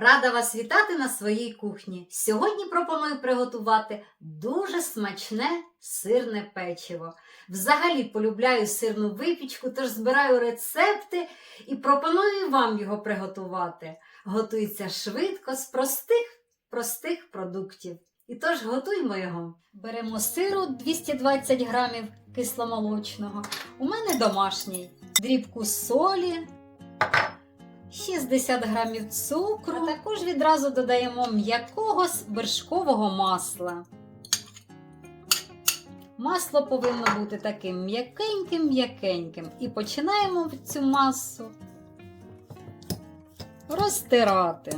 Рада вас вітати на своїй кухні. Сьогодні пропоную приготувати дуже смачне сирне печиво. Взагалі полюбляю сирну випічку, тож збираю рецепти і пропоную вам його приготувати. Готується швидко з простих простих продуктів. І тож готуємо його. Беремо сиру 220 грамів кисломолочного. У мене домашній, дрібку солі, 60 грамів цукру. А також відразу додаємо м'якого вершкового масла. Масло повинно бути таким м'якеньким-м'якеньким. І починаємо цю масу розтирати.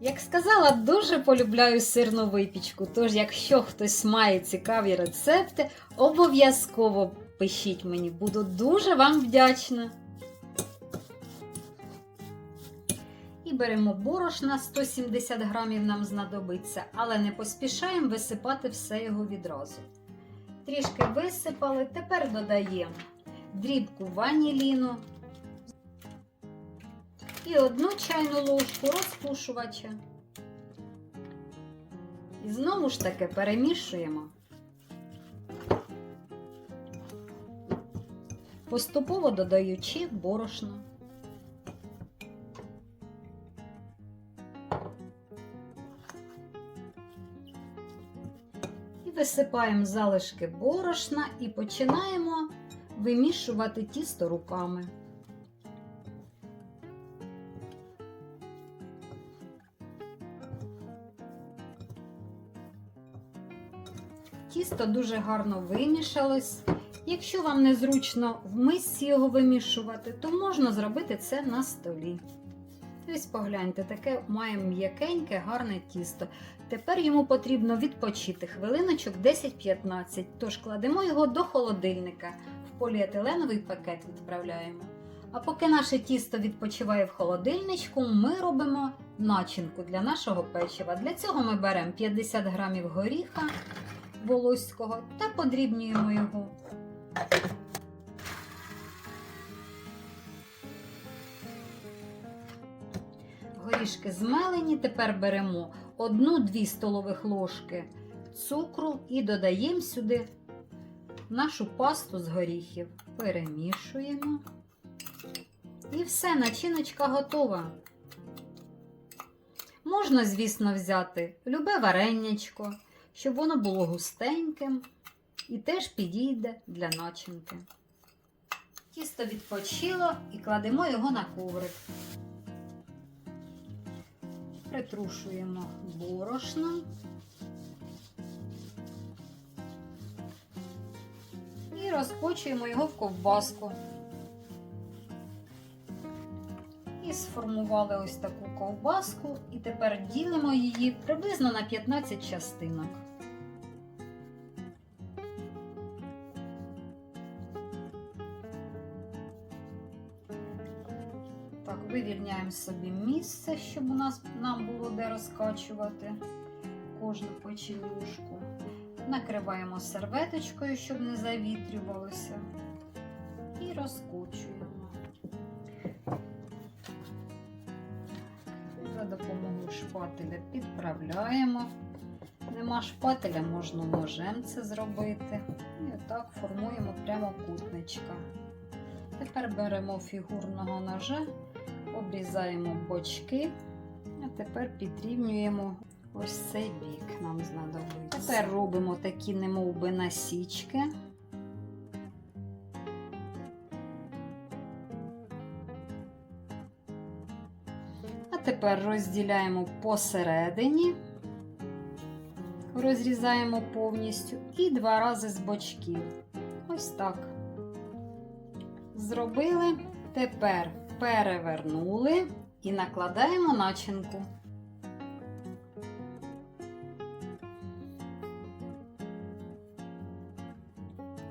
Як сказала, дуже полюбляю сирну випічку. Тож, якщо хтось має цікаві рецепти, обов'язково пишіть мені, буду дуже вам вдячна. І беремо борошна 170 грамів нам знадобиться, але не поспішаємо висипати все його відразу. Трішки висипали, тепер додаємо дрібку ваніліну і одну чайну ложку розпушувача. І знову ж таки перемішуємо. Поступово додаючи борошно. І висипаємо залишки борошна і починаємо вимішувати тісто руками. Тісто дуже гарно вимішалось. Якщо вам незручно в мисці його вимішувати, то можна зробити це на столі. Ось погляньте, таке має м'якеньке, гарне тісто. Тепер йому потрібно відпочити хвилиночок 10-15, тож кладемо його до холодильника, в поліетиленовий пакет відправляємо. А поки наше тісто відпочиває в холодильничку, ми робимо начинку для нашого печива. Для цього ми беремо 50 грамів горіха волоського та подрібнюємо його. Горішки змелені, тепер беремо 1-2 столових ложки цукру і додаємо сюди нашу пасту з горіхів. Перемішуємо. І все, начиночка готова. Можна, звісно, взяти любе вареннячко, щоб воно було густеньким і теж підійде для начинки. Тісто відпочило і кладемо його на коврик. Притрушуємо борошном. І розкочуємо його в ковбаску. Сформували ось таку ковбаску, і тепер ділимо її приблизно на 15 частинок. Так, вивільняємо собі місце, щоб у нас нам було де розкачувати кожну печенюшку. Накриваємо серветочкою, щоб не завітрювалося. І розкочуємо. Шпателя підправляємо. Нема шпателя, можна ножем це зробити. І отак формуємо прямокутничка. Тепер беремо фігурного ножа, обрізаємо бочки, а тепер підрівнюємо ось цей бік нам знадобиться. Тепер робимо такі немовби насічки. Тепер розділяємо посередині, розрізаємо повністю і два рази з бочків. Ось так. Зробили, тепер перевернули і накладаємо начинку.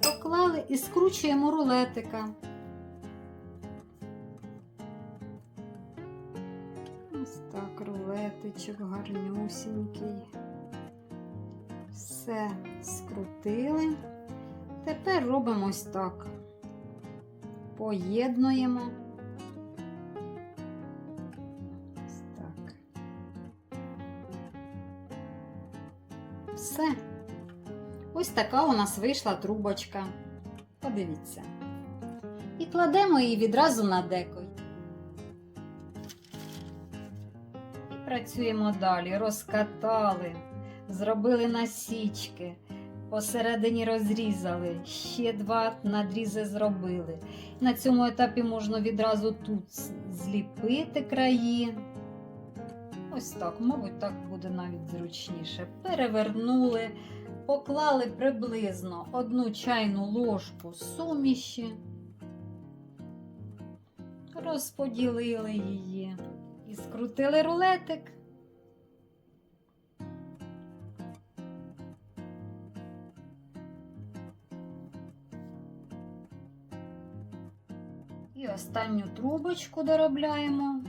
Поклали і скручуємо рулетика. Рулетичок гарнюсінький. Все скрутили. Тепер робимо ось так. поєднуємо. Ось так. Все. Ось така у нас вийшла трубочка. Подивіться. І кладемо її відразу на деко. Працюємо далі. Розкатали, зробили насічки, посередині розрізали, ще два надрізи зробили. На цьому етапі можна відразу тут зліпити краї. Ось так, мабуть, так буде навіть зручніше. Перевернули, поклали приблизно одну чайну ложку суміші, розподілили її скрутили рулетик. І останню трубочку доробляємо,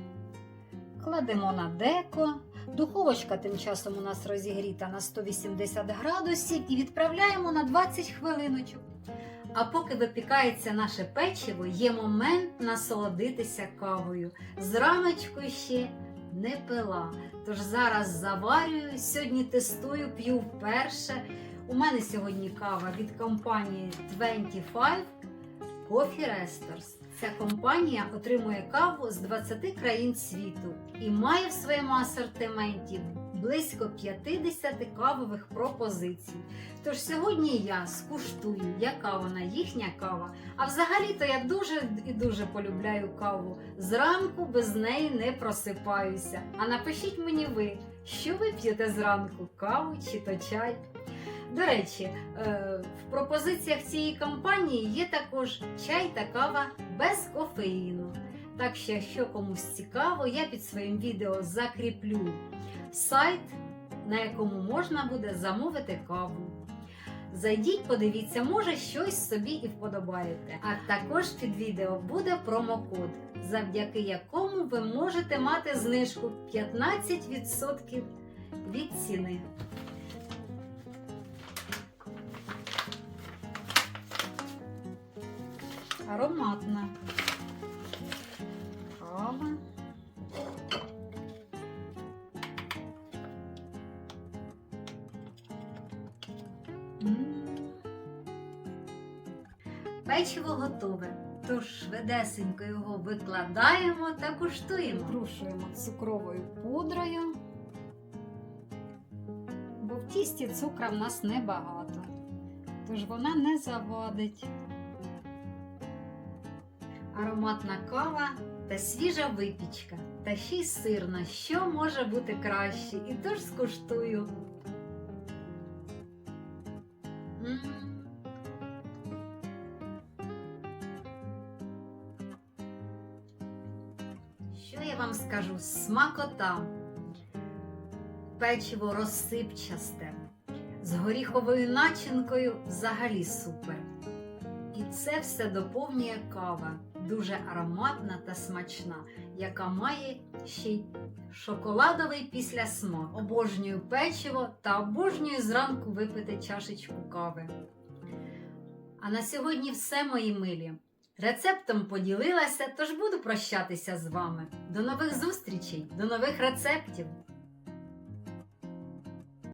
кладемо на деко. Духовочка тим часом у нас розігріта на 180 градусів і відправляємо на 20 хвилиночок. А поки випікається наше печиво, є момент насолодитися кавою. Зраночку ще не пила. Тож зараз заварюю, сьогодні тестую, п'ю вперше. У мене сьогодні кава від компанії 25 Coffee Resters. Ця компанія отримує каву з 20 країн світу і має в своєму асортименті близько 50 кавових пропозицій. Тож сьогодні я скуштую, яка вона їхня кава. А взагалі-то я дуже і дуже полюбляю каву. Зранку без неї не просипаюся. А напишіть мені ви, що ви п'єте зранку, каву чи то чай. До речі, е, в пропозиціях цієї компанії є також чай та кава без кофеїну. Так що, якщо комусь цікаво, я під своїм відео закріплю сайт, на якому можна буде замовити каву. Зайдіть, подивіться, може щось собі і вподобаєте. А також під відео буде промокод, завдяки якому ви можете мати знижку 15% від ціни. Ароматна кава. Печиво готове, тож швидесенько його викладаємо та куштуємо. Притрушуємо цукровою пудрою, бо в тісті цукра в нас небагато, тож вона не завадить. Ароматна кава та свіжа випічка, та ще й сирна, що може бути краще, і тож скуштую. Що я вам скажу? Смакота. Печиво розсипчасте, з горіховою начинкою взагалі супер. І це все доповнює кава, дуже ароматна та смачна, яка має ще й шоколадовий післясмак. Обожнюю печиво та обожнюю зранку випити чашечку кави. А на сьогодні все, мої милі. Рецептом поділилася, тож буду прощатися з вами. До нових зустрічей, до нових рецептів!